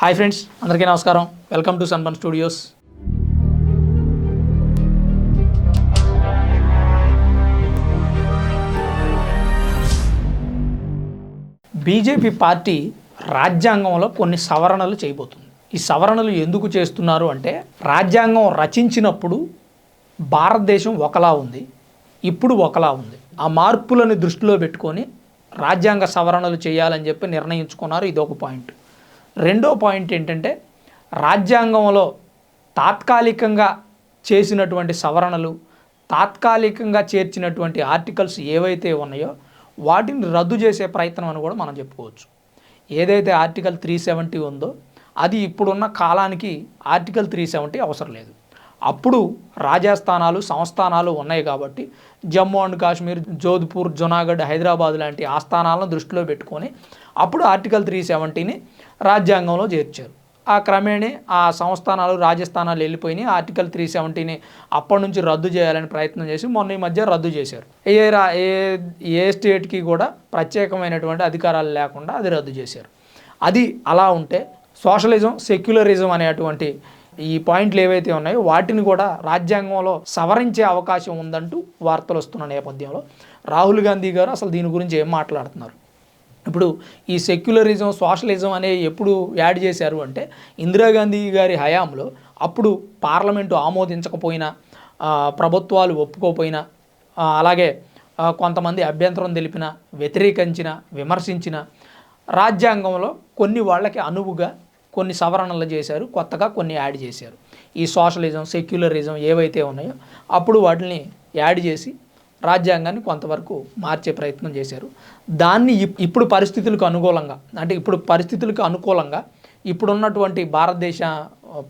Hi friends అందరికీ నమస్కారం. Welcome to sunbun studios. BJP party రాజ్యాంగంలో కొన్ని సవరణలు చేయబోతుంది. ఈ సవరణలు ఎందుకు చేస్తున్నారు అంటే రాజ్యాంగం రచించినప్పుడు భారతదేశం ఒకలా ఉంది ఇప్పుడు ఒకలా ఉంది. ఆ మార్పులను దృష్టిలో పెట్టుకొని రాజ్యాంగ సవరణలు చేయాలని చెప్పి నిర్ణయించుకున్నారు ఇది ఒక పాయింట్. రెండో పాయింట్ ఏంటంటే రాజ్యాంగంలో తాత్కాలికంగా చేసినటువంటి సవరణలు తాత్కాలికంగా చేర్చినటువంటి ఆర్టికల్స్ ఏవైతే ఉన్నాయో వాటిని రద్దు చేసే ప్రయత్నం అని కూడా మనం చెప్పుకోవచ్చు. ఏదైతే ఆర్టికల్ త్రీ సెవెంటీ ఉందో అది ఇప్పుడున్న కాలానికి ఆర్టికల్ త్రీ సెవెంటీ అవసరం లేదు. అప్పుడు రాజస్థానాలు సంస్థానాలు ఉన్నాయి కాబట్టి జమ్మూ అండ్ కాశ్మీర్ జోధ్పూర్ జునాగఢ్ హైదరాబాద్ లాంటి ఆస్థానాలను దృష్టిలో పెట్టుకొని అప్పుడు ఆర్టికల్ త్రీ సెవెంటీని రాజ్యాంగంలో చేర్చారు. ఆ క్రమేణే ఆ సంస్థానాలు రాజస్థానాలు వెళ్ళిపోయినాయి. ఆర్టికల్ త్రీ సెవెంటీని అప్పటి నుంచి రద్దు చేయాలని ప్రయత్నం చేసి మొన్న ఈ మధ్య రద్దు చేశారు. ఏ రా ఏ ఏ స్టేట్కి కూడా ప్రత్యేకమైనటువంటి అధికారాలు లేకుండా అది రద్దు చేశారు. అది అలా ఉంటే సోషలిజం సెక్యులరిజం అనేటువంటి ఈ పాయింట్లు ఏవైతే ఉన్నాయో వాటిని కూడా రాజ్యాంగంలో సవరించే అవకాశం ఉందంటూ వార్తలు వస్తున్న నేపథ్యంలో రాహుల్ గాంధీ గారు అసలు దీని గురించి ఏం మాట్లాడుతున్నారు? ఇప్పుడు ఈ సెక్యులరిజం సోషలిజం అనే ఎప్పుడు యాడ్ చేశారు అంటే ఇందిరాగాంధీ గారి హయాంలో అప్పుడు పార్లమెంటు ఆమోదించకపోయినా ప్రభుత్వాలు ఒప్పుకోపోయినా అలాగే కొంతమంది అభ్యంతరం తెలిపిన వ్యతిరేకించిన విమర్శించిన రాజ్యాంగంలో కొన్ని వాళ్ళకి అనువుగా కొన్ని సవరణలు చేశారు కొత్తగా కొన్ని యాడ్ చేశారు. ఈ సోషలిజం సెక్యులరిజం ఏవైతే ఉన్నాయో అప్పుడు వాటిని యాడ్ చేసి రాజ్యాంగాన్ని కొంతవరకు మార్చే ప్రయత్నం చేశారు. దాన్ని ఇప్- ఇప్పుడు పరిస్థితులకు అనుకూలంగా అంటే ఇప్పుడు పరిస్థితులకు అనుకూలంగా ఇప్పుడున్నటువంటి భారతదేశ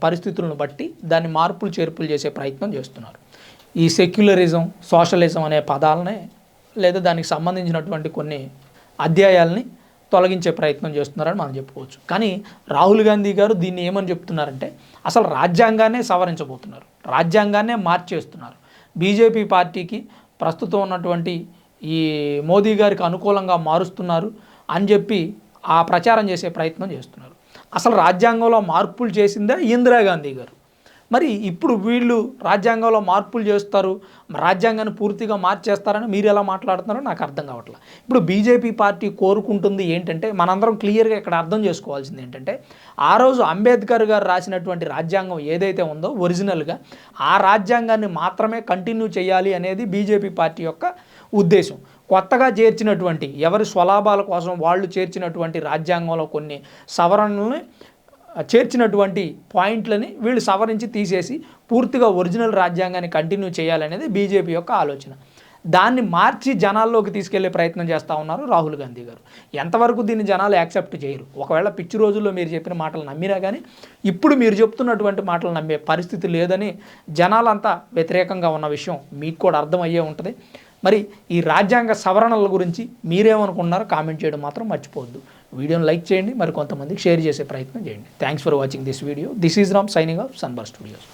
పరిస్థితులను బట్టి దాన్ని మార్పులు చేర్పులు చేసే ప్రయత్నం చేస్తున్నారు. ఈ సెక్యులరిజం సోషలిజం అనే పదాలనే లేదా దానికి సంబంధించినటువంటి కొన్ని అధ్యాయాల్ని తొలగించే ప్రయత్నం చేస్తున్నారని మనం చెప్పుకోవచ్చు. కానీ రాహుల్ గాంధీ గారు దీన్ని ఏమని చెప్తున్నారంటే అసలు రాజ్యాంగాన్నే సవరించబోతున్నారు. రాజ్యాంగాన్నే మార్చేస్తున్నారు. బీజేపీ పార్టీకి ప్రస్తుతం ఉన్నటువంటి ఈ మోదీ గారికి అనుకూలంగా మారుస్తున్నారు అని చెప్పి ఆ ప్రచారం చేసే ప్రయత్నం చేస్తున్నారు. అసలు రాజ్యాంగంలో మార్పులు చేసిందే ఇందిరాగాంధీ గారు? మరి ఇప్పుడు వీళ్ళు రాజ్యాంగంలో మార్పులు చేస్తారు రాజ్యాంగాన్ని పూర్తిగా మార్చేస్తారని మీరు ఎలా మాట్లాడుతున్నారో నాకు అర్థం కావట్లేదు ఇప్పుడు బీజేపీ పార్టీ కోరుకుంటుంది ఏంటంటే మనందరం క్లియర్గా ఇక్కడ అర్థం చేసుకోవాల్సింది ఏంటంటే ఆ రోజు అంబేద్కర్ గారు రాసినటువంటి రాజ్యాంగం ఏదైతే ఉందో ఒరిజినల్గా ఆ రాజ్యాంగాన్ని మాత్రమే కంటిన్యూ చేయాలి అనేది బీజేపీ పార్టీ యొక్క ఉద్దేశం. కొత్తగా చేర్చినటువంటి ఎవరి స్వలాభాల కోసం వాళ్ళు చేర్చినటువంటి రాజ్యాంగంలో కొన్ని సవరణల్ని చేర్చినటువంటి పాయింట్లని వీళ్ళు సవరించి తీసేసి పూర్తిగా ఒరిజినల్ రాజ్యాంగాన్ని కంటిన్యూ చేయాలనేది బీజేపీ యొక్క ఆలోచన. దాన్ని మార్చి జనాల్లోకి తీసుకెళ్ళే ప్రయత్నం చేస్తూ ఉన్నారు రాహుల్ గాంధీ గారు. ఎంతవరకు దీన్ని జనాలు యాక్సెప్ట్ చేయరు. ఒకవేళ పిచ్చి రోజుల్లో మీరు చెప్పిన మాటలు నమ్మినా కానీ ఇప్పుడు మీరు చెప్తున్నటువంటి మాటలు నమ్మే పరిస్థితి లేదని జనాలంతా వ్యతిరేకంగా ఉన్న విషయం మీకు కూడా అర్థమయ్యే ఉంటుంది. మరి ఈ రాజ్యాంగ సవరణల గురించి మీరేమనుకున్నారో కామెంట్ చేయడం మాత్రం మర్చిపోవద్దు. వీడియోని లైక్ చేయండి మరి కొంతమందికి షేర్ చేసే ప్రయత్నం చేయండి. Thanks for watching this video this is Ram signing off sunbur studios